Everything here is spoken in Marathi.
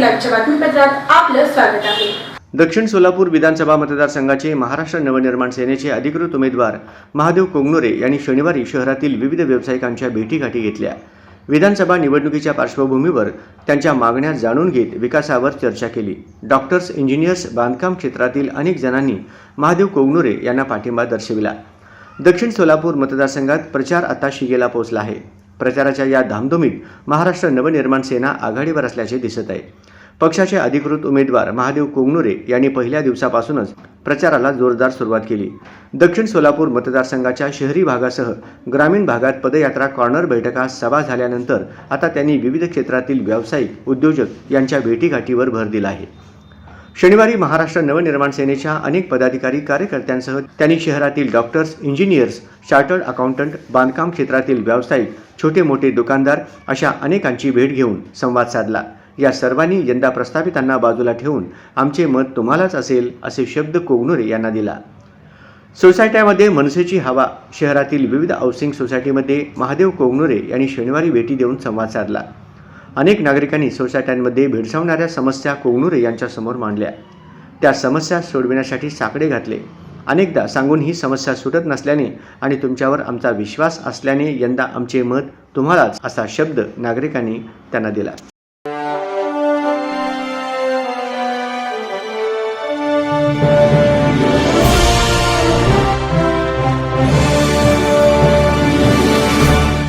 बातमीपत्रात आपलं स्वागत आहे. दक्षिण सोलापूर विधानसभा मतदारसंघाचे महाराष्ट्र नवनिर्माण सेनेचे अधिकृत उमेदवार महादेव कोंगनोरे यांनी शनिवारी शहरातील विविध व्यावसायिकांच्या भेटीगाठी घेतल्या. विधानसभा निवडणुकीच्या पार्श्वभूमीवर त्यांच्या मागण्या जाणून घेत विकासावर चर्चा केली. डॉक्टर्स इंजिनियर्स बांधकाम क्षेत्रातील अनेक जणांनी महादेव कोगनोरे यांना पाठिंबा दर्शविला. दक्षिण सोलापूर मतदारसंघात प्रचार आता शिगेला पोहोचला आहे. प्रचाराच्या या धामधुमीत महाराष्ट्र नवनिर्माण सेना आघाडीवर असल्याचे दिसत आहे. पक्षाचे अधिकृत उमेदवार महादेव कोंगनुरे यांनी पहिल्या दिवसापासूनच प्रचाराला जोरदार सुरुवात केली. दक्षिण सोलापूर मतदारसंघाच्या शहरी भागासह ग्रामीण भागात पदयात्रा कॉर्नर बैठका सभा झाल्यानंतर आता त्यांनी विविध क्षेत्रातील व्यावसायिक उद्योजक यांच्या भेटीगाठीवर भर दिला आहे. शनिवारी महाराष्ट्र नवनिर्माण सेनेच्या अनेक पदाधिकारी कार्यकर्त्यांसह त्यांनी शहरातील डॉक्टर्स इंजिनियर्स चार्टर्ड अकाउंटंट बांधकाम क्षेत्रातील व्यावसायिक छोटे मोठे दुकानदार अशा अनेकांची भेट घेऊन संवाद साधला. या सर्वांनी यंदा प्रस्थापितांना बाजूला ठेवून आमचे मत तुम्हालाच असेल असे शब्द कोगनुरे यांना दिला. सोसायट्यामध्ये मनसेची हवा शहरातील विविध हाऊसिंग सोसायटीमध्ये महादेव कोगनुरे यांनी शनिवारी भेटी देऊन संवाद साधला. अनेक नागरिकांनी सोसायट्यांमध्ये भेडसावणाऱ्या समस्या कोगनुरे यांच्यासमोर मांडल्या. त्या समस्या सोडविण्यासाठी साकडे घातले. अनेकदा सांगून ही समस्या सुटत नसल्याने आणि तुमच्यावर आमचा विश्वास असल्याने यंदा आमचे मत तुम्हालाच असा शब्द नागरिकांनी त्यांना दिला.